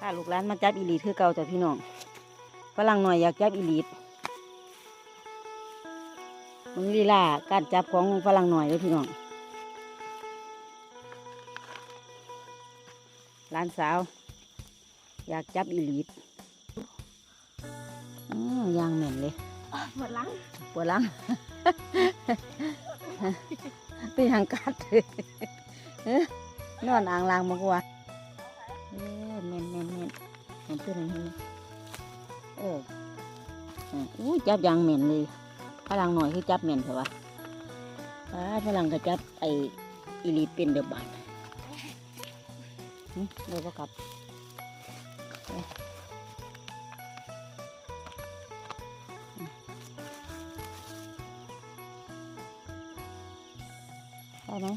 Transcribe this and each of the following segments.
ถ้าลูกหลานมาจับอีหลีดคือเก่าจ้ะพี่น้องฝรั่งหน่อยอยากจับอีหลีดมึงลีลาการจับของฝรั่งหน่อยเลยพี่น้องหลานสาว อยากจับอีหลีดอือยางเหม็นเลยหมดลังปวดหลังเป็นหางกัดเอ้อนอนอ่างลางมากกว่า เออเม่นเม่นเม่นเห็นตัวไหนเห็นเอออู้จับยางเหม็นเลยพลังหน่อยคือจับเหม็นเถอะวะอ่าพลังก็จับไออีลีเป็นเดือบบานเดี๋ยวก็กลับได้ไหม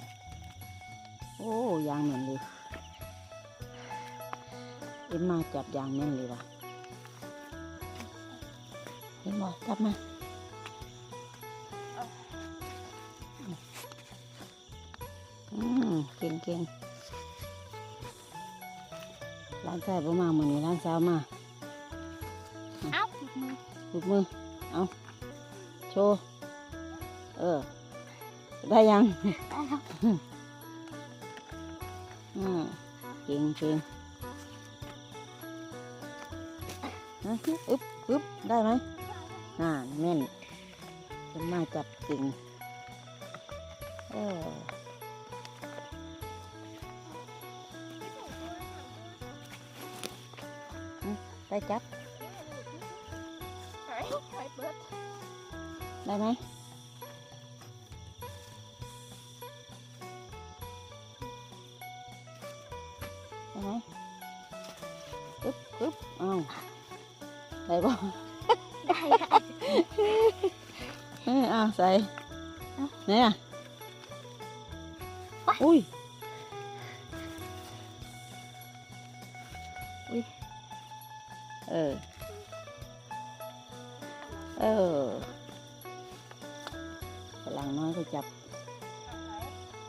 โอ้ยางเหม็นเลย เอ็มมาจับยางแน่นเลยว่ะเห็นบ่จับมาอืมเก่งเก่งร้านชายบ่มามือนี้ร้านสาวมาเอ้าผิดมือลูกมือเอาโชว์เออ ได้ยัง ได้แล้วอืมเก่งเก่ง อึ๊บอึ๊บได้ไหมน่าแม่นจะมาจับเก่งเอออืมไปจับไหนใครเปิดได้ไหมได้ไหมอึ๊บอึ๊บอ้าว ได้บ่ได้ค่ะเอออ้าวใส่เนี่ยอุ้ยอุ้ยเออ เออพลังน้อยก็จับ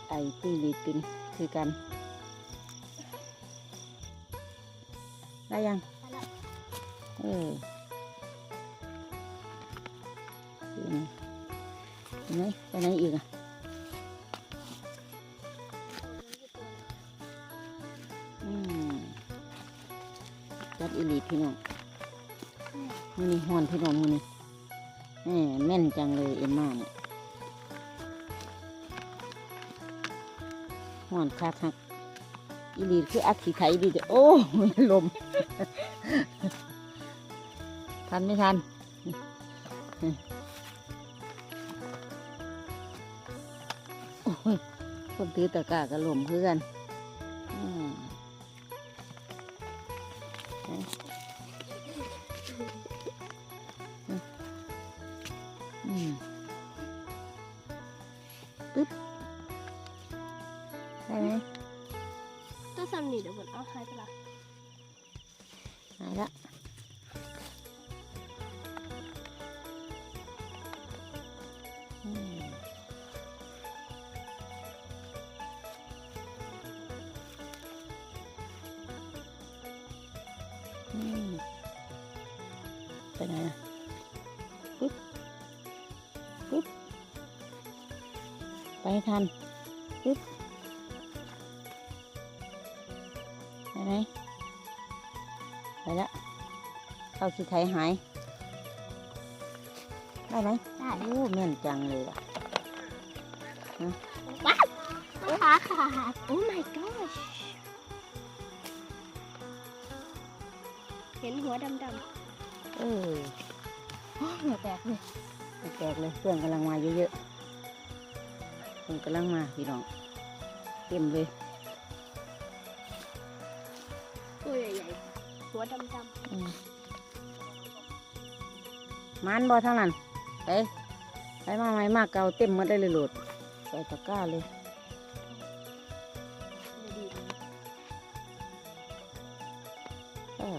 ไอ้ตื้อลีตินคือกัน ได้ยัง เออ เห็นไปไหนอีกอะอืมจับอีลีพี่น้องมือนี่ห่อนพี่น้องมือนี่แหม่แม่นจังเลยเอ็มม่าเนี่ยห่อนคักคักอีลีคืออักขีไข่ดีจ้ะโอ้ลม ทันไม่ทัน คนถือตะกร้ากับลมคือกันอืมอืมปึ๊บได้ไหมตัวซัมนี่เดี๋ยวผมเอาหายไปละหายละ ไปไหนอะปึ๊บปึ๊บไปให้ทันปึ๊บไปไหนไปละเข้าสิไทยหายได้ไหมได้โอ้แม่นจังเลยอะขาขาดโอ้ my gosh เห็นหัวดำ เออๆโอ้เหงื่อแตกเลยแตกเลยเครื่องกำลังมาเยอะๆเครื่องกำลังมาพี่น้องเต็มเลยตัวใหญ่ๆหัวดำอืมมันบอทั้งนั้นไปไปมาใหม่มากเก่าเต็มหมาได้เลยโหลดใส่ตะกร้าเลยๆดีๆเลยเออ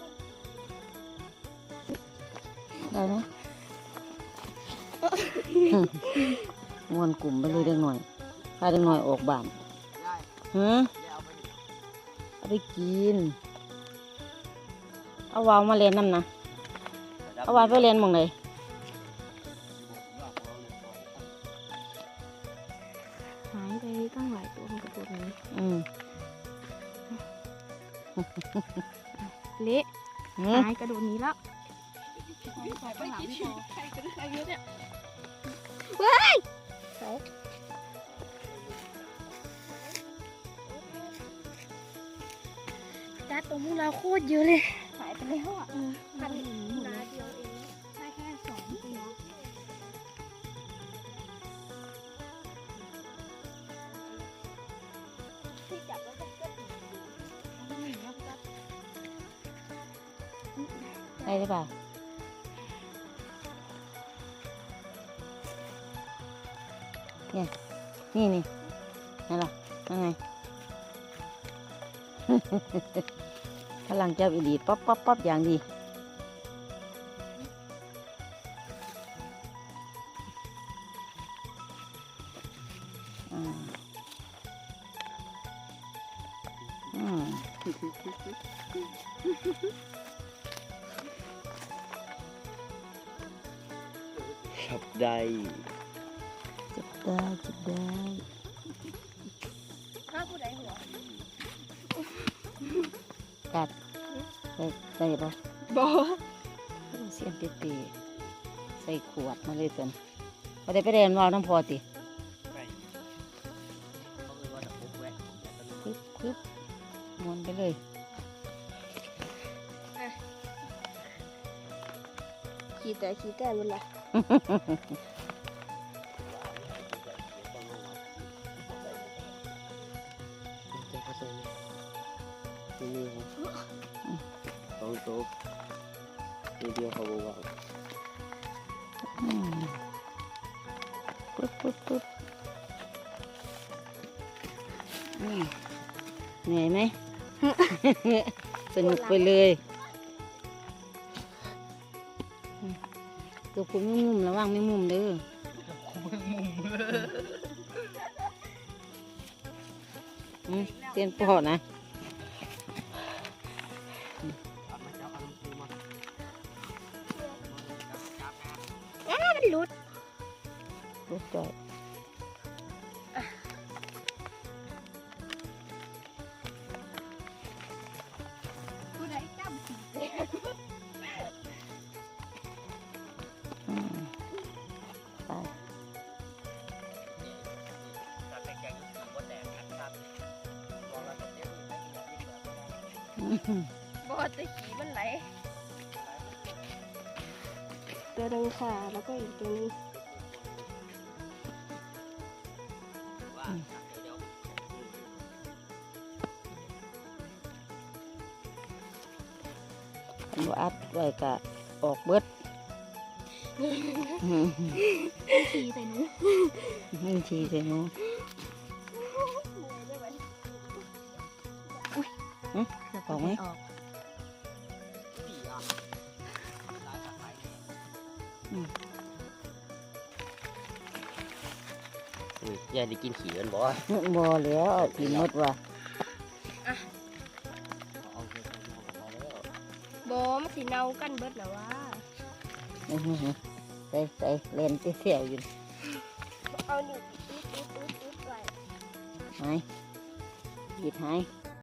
ได้ปะย่ามันโดดเจาะเฮ้ยได้ไหมมวนกลุ่มไปเลยเด็กหน่อยพาเด็กหน่อยออกบ้านฮะเอาไปกิน เอาวาวมาเรียนน้ำนะ เอาวาวไปเรียนหมองไหนหายไปตั้งหลายตัวมันกระโดดนี้อืมเละหืมหายกระโดดนี้แล้ว ไปคิดถึงใครกันใครเนี่ยว้ายจ้าตัวมูลาโคตรเยอะเลยหายไปแล้วอะพันนาเดียวเองใช่แค่สองตัวที่จับแล้วก็ได้หรือเปล่า เนี่ยนี่นี่นั่ล่ะนั่นไงพลังเจ้าอีดีป๊อปป๊อปป๊อปอย่างดีครับได้ ได้จับได้ถ้าผู้ใดหัวกัดได้ได้ปะบอเสียมเปรี้ยๆใส่ขวดมาเลยจนพอได้ไปเรียนวาวน้ำพอติไม่เขาเลยว่าจะพบแวะปึ๊บปึ๊บมวนไปเลยขี่แต่ขี่แต่มันละจะ สองโต๊ะทีเดียวเขาบอกว่าอืมปึ๊บปึ๊บปึ๊บอืมเหนื่อยไหม สนุกไปเลยอืมตัวคุณไม่มุมระวังไม่มุมเด้ออืมเตียนปอดนะ มันหลุดลูกจ่อยผู้ใดจำขี่แต่อืมไปตัดแต่แกงสีบดแดงนะครับลองแล้วจะเทียบอีกไหมอีกแบบอืมบอจะขี่มันไหล ตัวหนึงค่ะ แล้วก็อีกตัวหนึงว่าเดี๋ยวบ่อัดไว้กะออกเบิดอืมขี่ใส่หนูนี่ชีใส่หนูออกไหม ยายได้กินขี่กันบ่บ่แล้วกินหมดว่ะเอาเถอะเอาแล้วบอมันสีเนากันเบิดแล้วว่าอื้อหือใส่ใส่เล่นเที่ยวๆอยู่เอาหนึ่งตึ๊ดตึ๊ดตึ๊ดตึ๊ดไปหายหยิดหาย